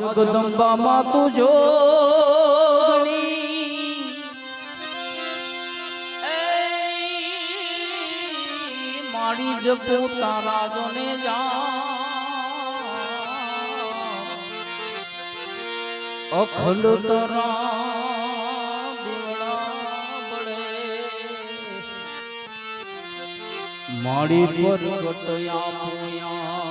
જગદંબામાં તું જો મારી જપો તારા જોને જા અખંડ તરા મારી પર ગટયા પોયા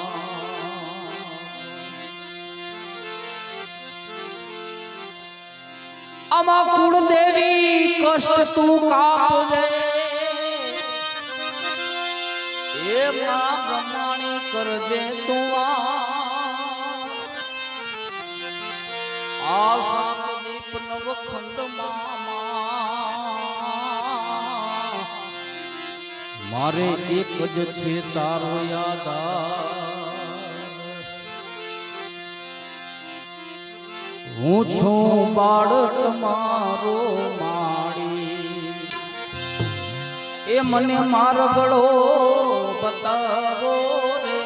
આમાં કુળ દેવી કષ્ટ તું કાપજે. હે મા બ્રહ્માણી કરજે તું આ. સાદીપ નવ ખંડ મારે એક જ છે તારો યાદાર હું છું બાળક મારો માળી. એ મને માર્ગળો બતાવો રે.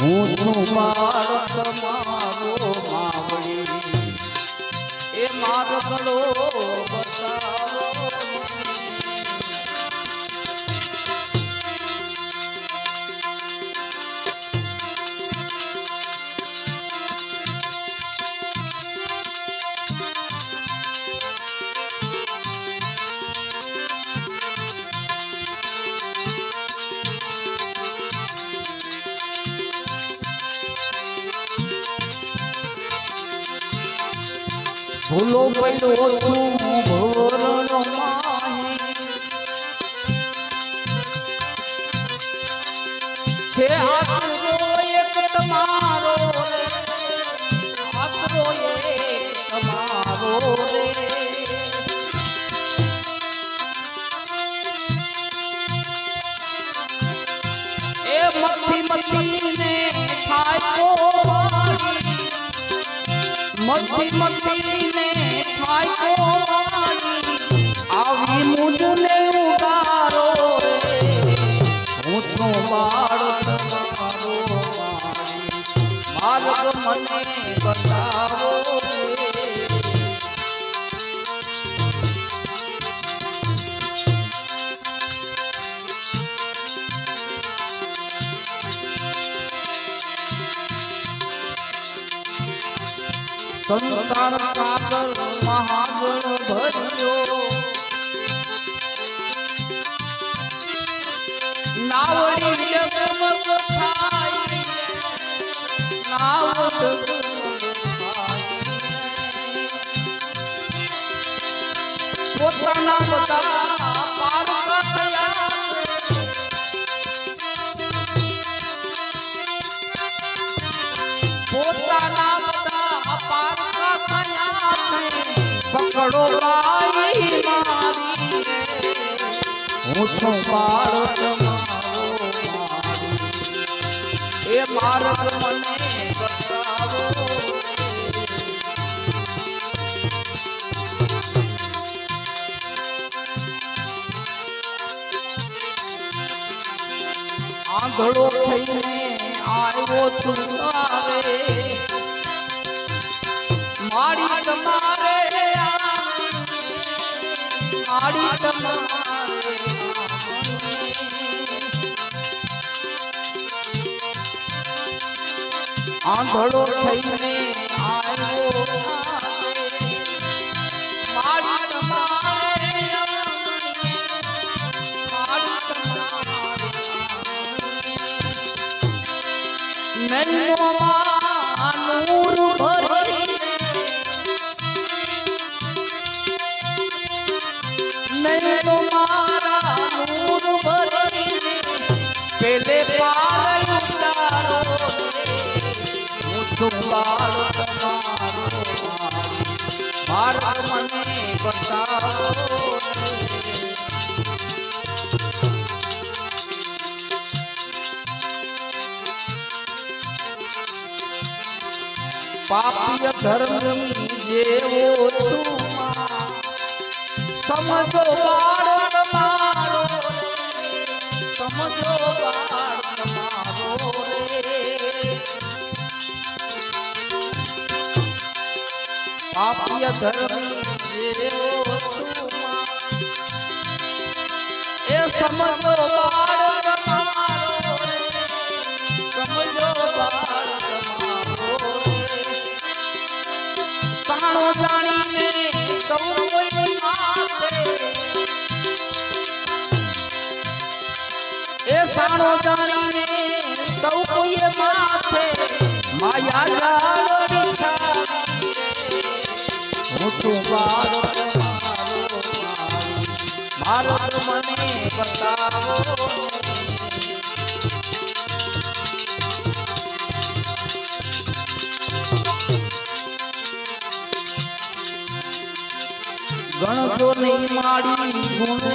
હું છું બાળક મારો માવડી એ માર્ગળો ભૂલો પડ્યો છું ભોરનો છે આશરો એક તમારો આશરો એક તમારો રે. મથી મથી ને કોવાળી આવી મુજને ઉગારો હું છું મારો માર્ગ મને સંસાર સાગર મહાજળ ભર્યો. નાવડી જગમગ થાય નાવ પોતાના હું છું બાળક એ માર્ગ મને બતાવો. આંધળો થઈને આવ્યો છું તારે. મારી તમારે મારી તમારે આંધળો થઈને આવ્યો. મારી નૈનોમાં હું છું બાળક મારો મારી. માર્ગ મને બતાવો રે. પાપીય ધર્મ જેવો છું માં. સમજો બાળક મારો સમજો બાળક પાપ્ય ધર્મી. એ સમજો બાળક મારો સમજો બાળક મારો સાણો જાણીને સૌ કોઈ માથે માયા ગણજો નહીં માડી ગુણો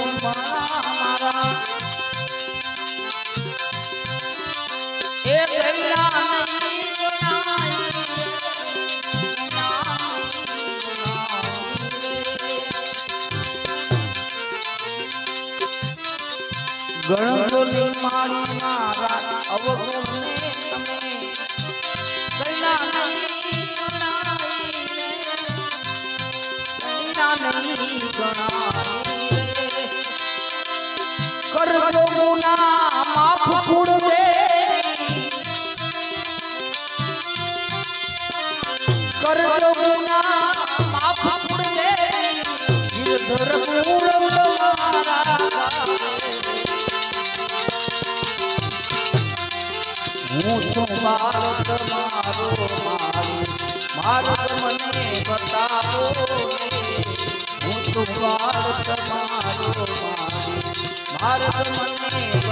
એ નહીં માડી મારા અવગુણને તમે ગયડા નહીં ગણાય હું છું ભારત મારો મારું ભારત મને બતાવો. હું છું ભારત મારો મારું ભારત મને